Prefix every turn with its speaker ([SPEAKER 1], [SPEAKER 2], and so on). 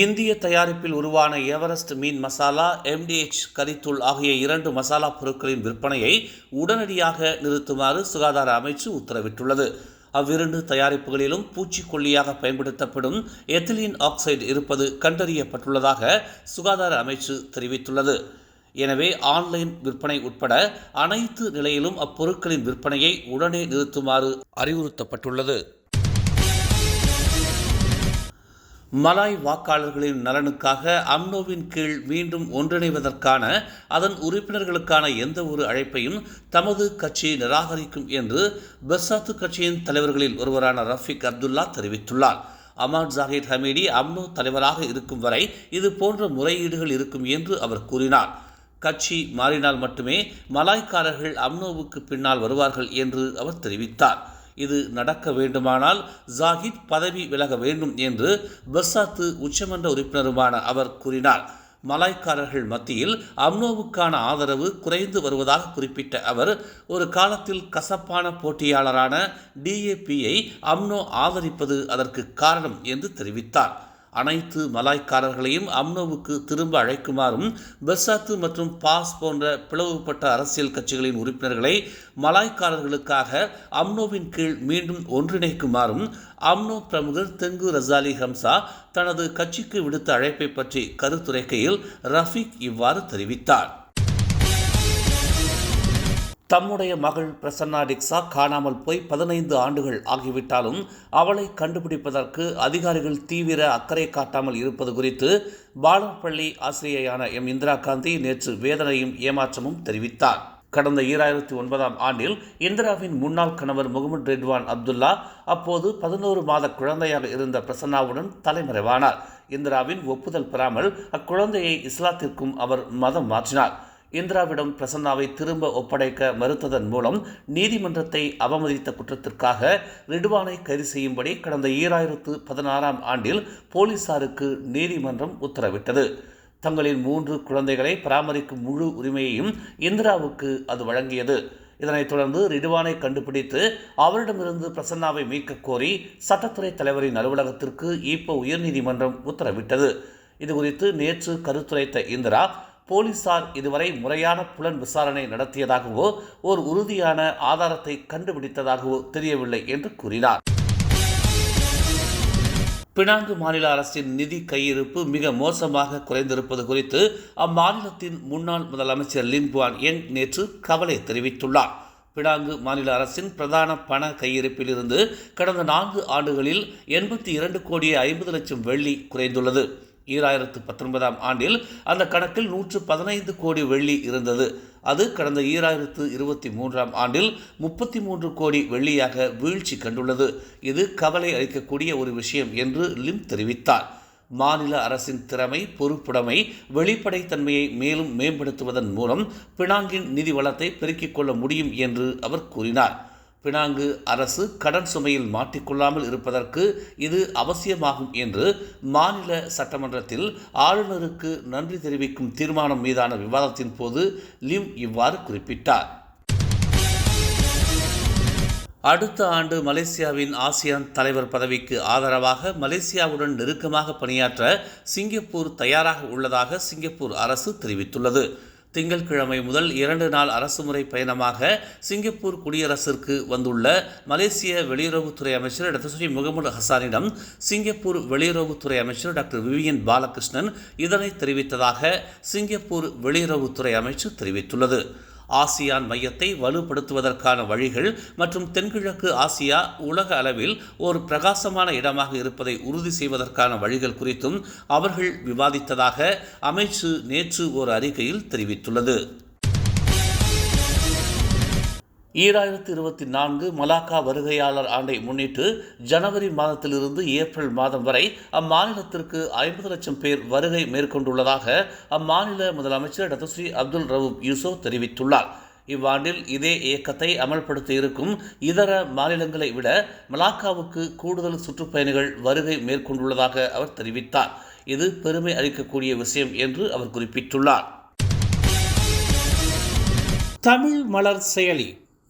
[SPEAKER 1] இந்திய தயாரிப்பில் உருவான எவரெஸ்ட் மீன் மசாலா எம்டிஹெச் கரித்தூள் ஆகிய இரண்டு மசாலா பொருட்களின் விற்பனையை உடனடியாக நிறுத்துமாறு சுகாதார அமைச்சு உத்தரவிட்டுள்ளது. அவ்விரண்டு தயாரிப்புகளிலும் பூச்சிக்கொல்லியாக பயன்படுத்தப்படும் எத்திலீன் ஆக்சைடு இருப்பது கண்டறியப்பட்டுள்ளதாக சுகாதார அமைச்சு தெரிவித்துள்ளது. எனவே ஆன்லைன் விற்பனை உட்பட அனைத்து நிலையிலும் அப்பொருட்களின் விற்பனையை உடனே நிறுத்துமாறு அறிவுறுத்தப்பட்டுள்ளது. மலாய் வாக்காளர்களின் நலனுக்காக அம்னோவின் கீழ் மீண்டும் ஒன்றிணைவதற்கான அதன் உறுப்பினர்களுக்கான எந்த ஒரு அழைப்பையும் தமது கட்சி நிராகரிக்கும் என்று பெர்சாத்து கட்சியின் தலைவர்களில் ஒருவரான ரஃபிக் அப்துல்லா தெரிவித்துள்ளார். அமான் ஜாகித் ஹமீடி அம்னோ தலைவராக இருக்கும் வரை இது போன்ற முறையீடுகள் இருக்கும் என்று அவர் கூறினார். கட்சி மாறினால் மட்டுமே மலாய்க்காரர்கள் அம்னோவுக்கு பின்னால் வருவார்கள் என்று அவர் தெரிவித்தார். இது நடக்க வேண்டுமானால் ஜாகித் பதவி விலக வேண்டும் என்று பெர்சாத்து உச்சமன்ற உறுப்பினருமான அவர் கூறினார். மலாய்க்காரர்கள் மத்தியில் அம்னோவுக்கான ஆதரவு குறைந்து வருவதாக குறிப்பிட்ட அவர் ஒரு காலத்தில் கசப்பான போட்டியாளரான டிஏபியை அம்னோ ஆதரிப்பது அதற்கு காரணம் என்று தெரிவித்தார். அனைத்து மலாய்க்காரர்களையும் அம்னோவுக்கு திரும்ப அழைக்குமாறும் பெர்சாத்து மற்றும் பாஸ் போன்ற பிளவுபட்ட அரசியல் கட்சிகளின் உறுப்பினர்களை மலாய்க்காரர்களுக்காக அம்னோவின் கீழ் மீண்டும் ஒன்றிணைக்குமாறும் அம்னோ பிரமுகர் தெங்கு ரசாலி ஹம்சா தனது கட்சிக்கு விடுத்த அழைப்பை பற்றி கருத்துரைக்கையில் ரஃபீக் இவ்வாறு தெரிவித்தார். தம்முடைய மகள் பிரசன்னா டிக்ஸா காணாமல் போய் பதினைந்து ஆண்டுகள் ஆகிவிட்டாலும் அவளை கண்டுபிடிப்பதற்கு அதிகாரிகள் தீவிர அக்கறை காட்டாமல் இருப்பது குறித்து பாலப்பள்ளி ஆசிரியையான எம் இந்திரா காந்தி நேற்று வேதனையும் ஏமாற்றமும் தெரிவித்தார். கடந்த ஈராயிரத்தி ஒன்பதாம் ஆண்டில் இந்திராவின் முன்னாள் கணவர் முகமது ரெட்வான் அப்துல்லா அப்போது பதினோரு மாத குழந்தையாக இருந்த பிரசன்னாவுடன் தலைமறைவானார். இந்திராவின் ஒப்புதல் பெறாமல் அக்குழந்தையை இஸ்லாத்திற்கும் அவர் மதம் மாற்றினார். இந்திராவிடம் பிரசன்னாவை திரும்ப ஒப்படைக்க மறுத்ததன் மூலம் நீதிமன்றத்தை அவமதித்த குற்றத்திற்காக ரிடுவானை கைது செய்யும்படி கடந்த ஈராயிரத்து பதினாறாம் ஆண்டில் போலீசாருக்கு நீதிமன்றம் உத்தரவிட்டது. தங்களின் மூன்று குழந்தைகளை பராமரிக்கும் முழு உரிமையையும் இந்திராவுக்கு அது வழங்கியது. இதனைத் தொடர்ந்து ரிடுவானை கண்டுபிடித்து அவரிடமிருந்து பிரசன்னாவை மீட்க கோரி சட்டத்துறை தலைவரின் அலுவலகத்திற்கு இப்போ உயர்நீதிமன்றம் உத்தரவிட்டது. இதுகுறித்து நேற்று கருத்துரைத்த இந்திரா போலீசார் இதுவரை முறையான புலன் விசாரணை நடத்தியதாகவோ ஒரு உறுதியான ஆதாரத்தை கண்டுபிடித்ததாகவோ தெரியவில்லை என்று கூறினார். பினாங்கு மாநில அரசின் நிதி கையிருப்பு மிக மோசமாக குறைந்திருப்பது குறித்து அம்மாநிலத்தின் முன்னாள் முதலமைச்சர் லிங்குவான் எங் நேற்று கவலை தெரிவித்துள்ளார். பினாங்கு மாநில அரசின் பிரதான பண கையிருப்பிலிருந்து கடந்த நான்கு ஆண்டுகளில் எண்பத்தி இரண்டு கோடியே ஐம்பது லட்சம் வெள்ளி குறைந்துள்ளது. ஈராயிரத்து பத்தொன்பதாம் ஆண்டில் அந்த கணக்கில் நூற்று பதினைந்து கோடி வெள்ளி இருந்தது. அது கடந்த ஈராயிரத்து இருபத்தி மூன்றாம் ஆண்டில் முப்பத்தி மூன்று கோடி வெள்ளியாக வீழ்ச்சி கண்டுள்ளது. இது கவலை அளிக்கக்கூடிய ஒரு விஷயம் என்று லிம் தெரிவித்தார். மாநில அரசின் திறமை பொறுப்புடைமை வெளிப்படைத்தன்மையை மேலும் மேம்படுத்துவதன் மூலம் பினாங்கின் நிதி வளத்தை பெருக்கிக் கொள்ள முடியும் என்று அவர் கூறினார். பினாங்கு அரசு கடன் சுமையில் மாட்டிக்கொள்ளாமல் இருப்பதற்கு இது அவசியமாகும் என்று மாநில சட்டமன்றத்தில் ஆளுநருக்கு நன்றி தெரிவிக்கும் தீர்மானம் மீதான விவாதத்தின் போது லிம் இவ்வாறு குறிப்பிட்டார். அடுத்த ஆண்டு மலேசியாவின் ஆசியான் தலைவர் பதவிக்கு ஆதரவாக மலேசியாவுடன் நெருக்கமாக பணியாற்ற சிங்கப்பூர் தயாராக உள்ளதாக சிங்கப்பூர் அரசு தெரிவித்துள்ளது. திங்கட்கிழமை முதல் இரண்டு நாள் அரசுமுறை பயணமாக சிங்கப்பூர் குடியரசிற்கு வந்துள்ள மலேசிய வெளியுறவுத்துறை அமைச்சர் டாக்டர் ஸ்ரீ முகமது ஹசானிடம் சிங்கப்பூர் வெளியுறவுத்துறை அமைச்சர் டாக்டர் விவியன் பாலகிருஷ்ணன் இதனை தெரிவித்ததாக சிங்கப்பூர் வெளியுறவுத்துறை அமைச்சர் தெரிவித்துள்ளது. ஆசியான் மையத்தை வலுப்படுத்துவதற்கான வழிகள் மற்றும் தென்கிழக்கு ஆசியா உலக அளவில் ஒரு பிரகாசமான இடமாக இருப்பதை உறுதி செய்வதற்கான வழிகள் குறித்தும் அவர்கள் விவாதித்ததாக அமைச்சு நேற்று ஒரு அறிக்கையில் தெரிவித்துள்ளது. ஈராயிரத்தி இருபத்தி நான்கு மலாக்கா வருகையாளர் ஆண்டை முன்னிட்டு ஜனவரி மாதத்திலிருந்து ஏப்ரல் மாதம் வரை அம்மாநிலத்திற்கு ஐம்பது லட்சம் பேர் வருகை மேற்கொண்டுள்ளதாக அம்மாநில முதலமைச்சர் டத்தஸ்ரீ அப்துல் ரவூப் யூசோ தெரிவித்துள்ளார். இவ்வாண்டில் இதே இயக்கத்தை அமல்படுத்த இருக்கும் இதர மாநிலங்களை விட மலாக்காவுக்கு கூடுதல் சுற்றுப்பயணிகள் வருகை மேற்கொண்டுள்ளதாக அவர் தெரிவித்தார். இது பெருமை அளிக்கக்கூடிய விஷயம் என்று அவர் குறிப்பிட்டுள்ளார். தமிழ் மலர் செயலி